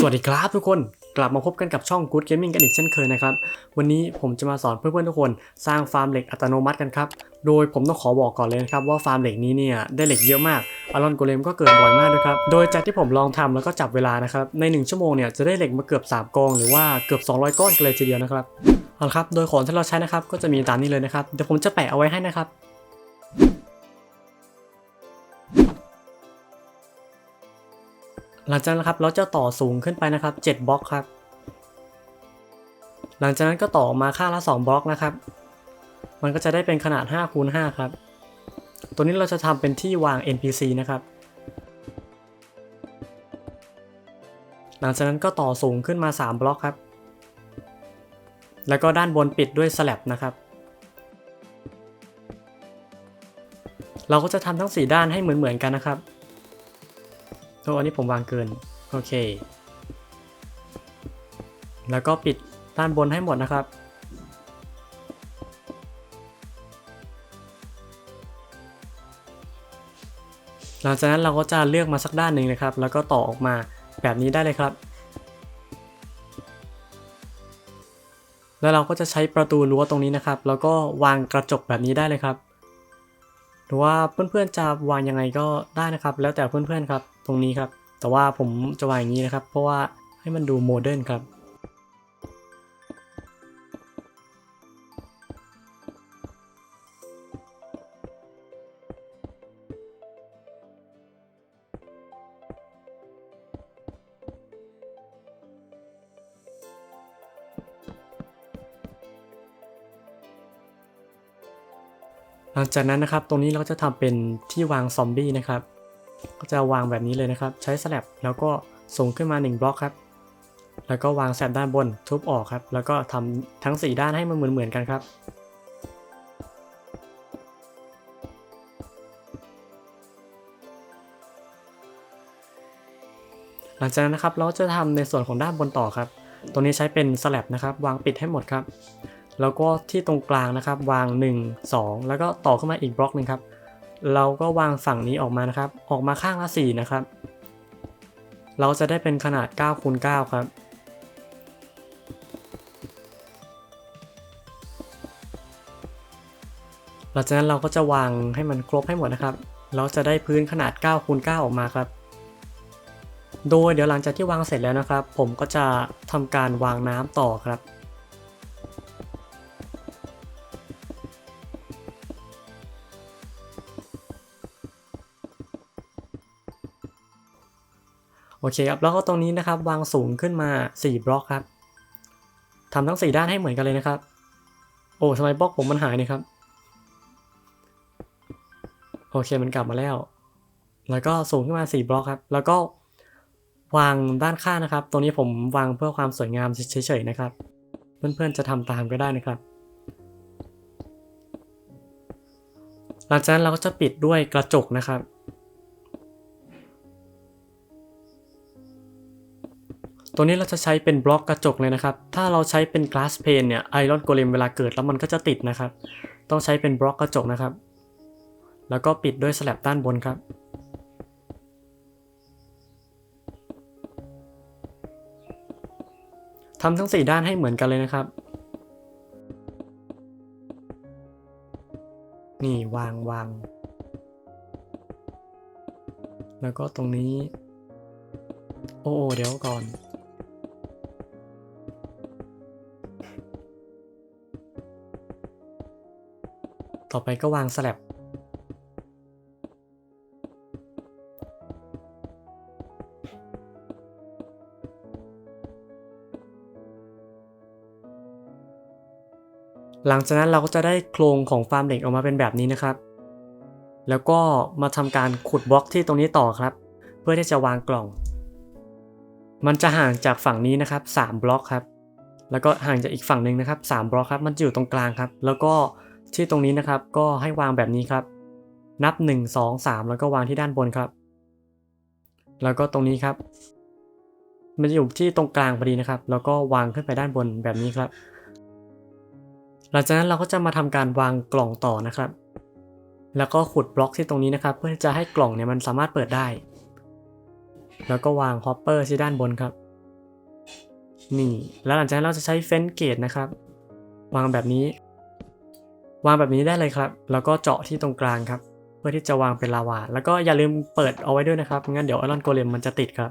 สวัสดีครับทุกคนกลับมาพบกันกับช่อง Good Gaming กันอีกเช่นเคยนะครับ วันนี้ผมจะมาสอนเพื่อนๆทุกคนสร้างฟาร์มเหล็กอัตโนมัติกันครับ โดยผมต้องขอบอกก่อนเลยนะครับว่าฟาร์มเหล็กนี้เนี่ยได้เหล็กเยอะมากอารอนโกเลมก็เกิดบ่อยมากด้วยครับ โดยจากที่ผมลองทำแล้วก็จับเวลานะครับ ใน 1 ชั่วโมงเนี่ยจะได้เหล็กมาเกือบ 3กองหรือว่าเกือบ 200 ก้อนกันเลยทีเดียวนะครับเอาละครับ โดยของที่เราใช้นะครับก็จะมีตามนี้เลยนะครับเดี๋ยวผมจะแปะเอาไว้ให้นะครับ หลังจากนั้นนะครับเราจะต่อสูงขึ้นไปนะครับ 7บล็อกครับ หลังจากนั้นก็ต่อมาข้างละ 2บล็อกนะครับ มันก็จะได้เป็นขนาด5คูณ5ครับ ตัวนี้เราจะทำเป็นที่วาง NPC นะครับ หลังจากนั้นก็ต่อสูงขึ้นมา 3 บล็อกครับ แล้วก็ด้านบนปิดด้วยสแลบนะครับ เราก็จะทำทั้ง 4 ด้านให้เหมือนๆกันนะครับ ออันนี้ผมวางเกิน โอเค แล้วก็ปิดด้านบนให้หมดนะครับ หลังจากนั้นเราก็จะเลือกมาสักด้านหนึ่งนะครับ แล้วก็ต่อออกมาแบบนี้ได้เลยครับ แล้วเราก็จะใช้ประตูรั้วตรงนี้นะครับ แล้วก็วางกระจกแบบนี้ได้เลยครับ หรือว่าเพื่อนๆจะวางยังไงก็ได้นะครับ แล้วแต่เพื่อนๆครับตรงนี้ครับ แต่ว่าผมจะวางอย่างนี้นะครับ เพราะว่าให้มันดูโมเดิร์นครับ ลังจากนั้นนะครับตรงนี้เราจะทำเป็นที่วางซอมบี้นะครับ ก็จะวางแบบนี้เลยนะครับ ใช้สแลบแล้วก็ส่งขึ้นมา 1 บล็อกครับ แล้วก็วางแสบด้านบนทุบออกครับ แล้วก็ทำทั้ง 4 ด้านให้มันเหมือนเหมือนๆกันครับหลังจากนั้นนะครับเราจะทำในส่วนของด้านบนต่อครับตรงนี้ใช้เป็นสแลบนะครับ วางปิดให้หมดครับ แล้วก็ที่ตรงกลางนะครับ วาง 1 2 แล้วก็ต่อขึ้นมาอีกบล็อกหนึ่งครับ เราก็วางฝั่งนี้ออกมานะครับ ออกมาข้างละ4นะครับ เราจะได้เป็นขนาด9คูณ9ครับ หลังจากนั้นเราก็จะวางให้มันครบให้หมดนะครับ เราจะได้พื้นขนาด9คูณ9ออกมาครับ โดยเดี๋ยวหลังจากที่วางเสร็จแล้วนะครับ ผมก็จะทำการวางน้ำต่อครับ โอเคครับแล้วก็ตรงนี้นะครับวางสูงขึ้นมา 4 บล็อกครับทำทั้ง 4 ด้านให้เหมือนกันเลยนะครับ โอ้ทำไมบล็อกผมมันหายเนี่ยครับ โอเคมันกลับมาแล้ว แล้วก็สูงขึ้นมา 4 บล็อกครับ แล้วก็วางด้านข้างนะครับ ตรงนี้ผมวางเพื่อความสวยงามเฉยๆนะครับ เพื่อนๆจะทำตามก็ได้นะครับ หลังจากนั้นเราก็จะปิดด้วยกระจกนะครับ ตัวนี้เราจะใช้เป็นบล็อกกระจกเลยนะครับ ถ้าเราใช้เป็น glass pane เนี่ยไอรอนโกเลมเวลาเกิดแล้วมันก็จะติดนะครับ ต้องใช้เป็นบล็อกกระจกนะครับ แล้วก็ปิดด้วยสแลบด้านบนครับ ทำทั้ง 4 ด้านให้เหมือนกันเลยนะครับ นี่วางวางแล้วก็ตรงนี้ โอ้โอ้เดี๋ยวก่อน ต่อไปก็วางสแลบหลังจากนั้นเราก็จะได้โครงของฟาร์มเหล็กออกมาเป็นแบบนี้นะครับ แล้วก็มาทำการขุดบล็อกที่ตรงนี้ต่อครับ เพื่อที่จะวางกล่อง มันจะห่างจากฝั่งนี้นะครับ 3 บล็อกครับ แล้วก็ห่างจากอีกฝั่งหนึ่งนะครับ 3 บล็อกครับ มันจะอยู่ตรงกลางครับ แล้วก็ ที่ตรงนี้นะครับก็ให้วางแบบนี้ครับ นับ 1 2 3 แล้วก็วางที่ด้านบนครับ แล้วก็ตรงนี้ครับ มันจะอยู่ที่ตรงกลางพอดีนะครับ แล้วก็วางขึ้นไปด้านบนแบบนี้ครับ หลังจากนั้นเราก็จะมาทำการวางกล่องต่อนะครับ แล้วก็ขุดบล็อกที่ตรงนี้นะครับ เพื่อที่จะให้กล่องเนี่ยมันสามารถเปิดได้ แล้วก็วางฮอปเปอร์ที่ด้านบนครับ นี่ แล้วหลังจากนั้นเราจะใช้เฟนเกตนะครับ วางแบบนี้ วางแบบนี้ได้เลยครับ แล้วก็เจาะที่ตรงกลางครับ เพื่อที่จะวางเป็นลาวา แล้วก็อย่าลืมเปิดเอาไว้ด้วยนะครับไม่งั้นเดี๋ยวไอรอนโกเลมมันจะติดครับ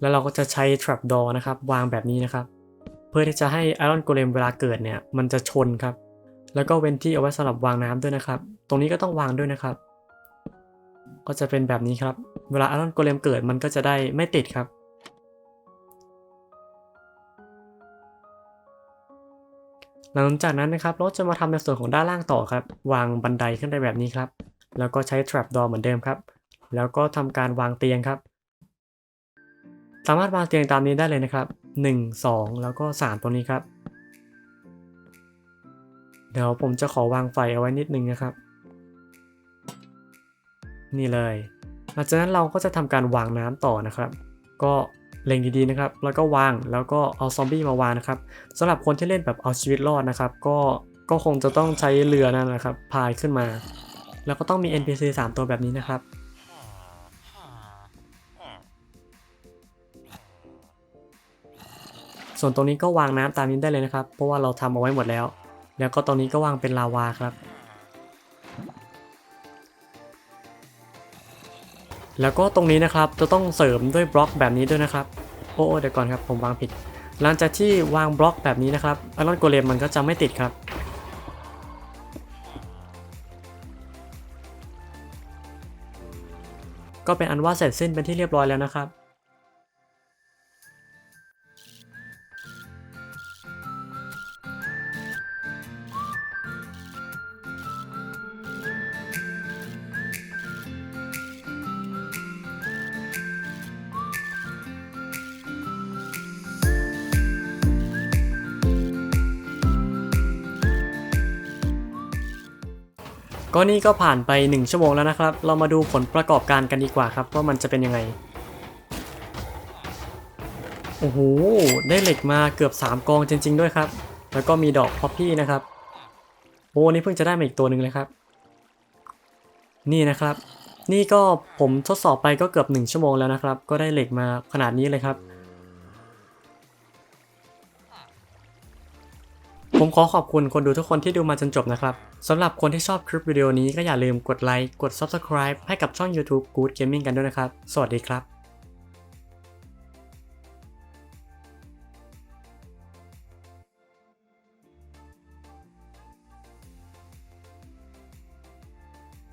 แล้วเราก็จะใช้ trap door นะครับ วางแบบนี้นะครับ เพื่อที่จะให้ไอรอนโกเลมเวลาเกิดเนี่ย มันจะชนครับ แล้วก็เว้นที่เอาไว้สำหรับวางน้ำด้วยนะครับ ตรงนี้ก็ต้องวางด้วยนะครับ ก็จะเป็นแบบนี้ครับ เวลาไอรอนโกเลมเกิดมันก็จะได้ไม่ติดครับ หลังจากนั้นนะครับเราจะมาทำในส่วนของด้านล่างต่อครับ วางบันไดขึ้นไปแบบนี้ครับ แล้วก็ใช้ trap door เหมือนเดิมครับ แล้วก็ทำการวางเตียงครับ สามารถวางเตียงตามนี้ได้เลยนะครับ 1 2 แล้วก็ 3 ตัวนี้ครับ เดี๋ยวผมจะขอวางไฟเอาไว้นิดนึงนะครับ นี่เลย หลังจากนั้นเราก็จะทำการวางน้ำต่อนะครับ ก็ เล็งดีๆนะครับ แล้วก็วาง แล้วก็เอาซอมบี้มาวางนะครับสำหรับคนที่เล่นแบบเอาชีวิตรอดนะครับ ก็ ก็คงจะต้องใช้เรือนั่นนะครับ พายขึ้นมา แล้วก็ต้องมี NPC 3 ตัวแบบนี้นะครับส่วนตรงนี้ก็วางน้ำตามนี้ได้เลยนะครับ เพราะว่าเราทำเอาไว้หมดแล้ว แล้วก็ตรงนี้ก็วางเป็นลาวาครับ แล้วก็ตรงนี้นะครับจะต้องเสริมด้วยบล็อกแบบนี้ด้วยนะครับ อ้โอ้เดี๋ยวก่อนครับผมวางผิด หลังจากที่วางบล็อกแบบนี้นะครับไอรอนโกเลมมันก็จะไม่ติดครับ ก็เป็นอันว่าเสร็จสิ้นเป็นที่เรียบร้อยแล้วนะครับ ก็นี่ก็ผ่านไป 1 ชั่วโมงแล้วนะครับ เรามาดูผลประกอบการกันดีกว่าครับว่ามันจะเป็นยังไง โอ้โห ได้เหล็กมาเกือบ 3 กองจริง ๆ ด้วยครับ แล้วก็มีดอกพอปปี้นะครับ โอ้นี่เพิ่งจะได้มาอีกตัวหนึ่งเลยครับ นี่นะครับ นี่ก็ผมทดสอบไปก็เกือบ 1 ชั่วโมงแล้วนะครับ ก็ได้เหล็กมาขนาดนี้เลยครับ ผมขอขอบคุณคนดูทุกคนที่ดูมาจนจบนะครับสำหรับคนที่ชอบคลิปวิดีโอนี้ก็อย่าลืมกดไลค์ กด Subscribe ให้กับช่อง YouTube Good Gaming กันด้วยนะครับ สวัสดีครับ